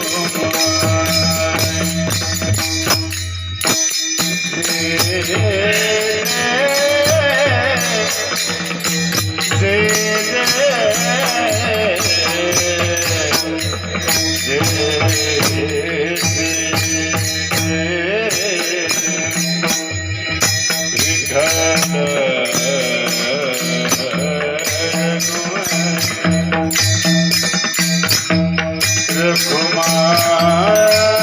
Oh, माँ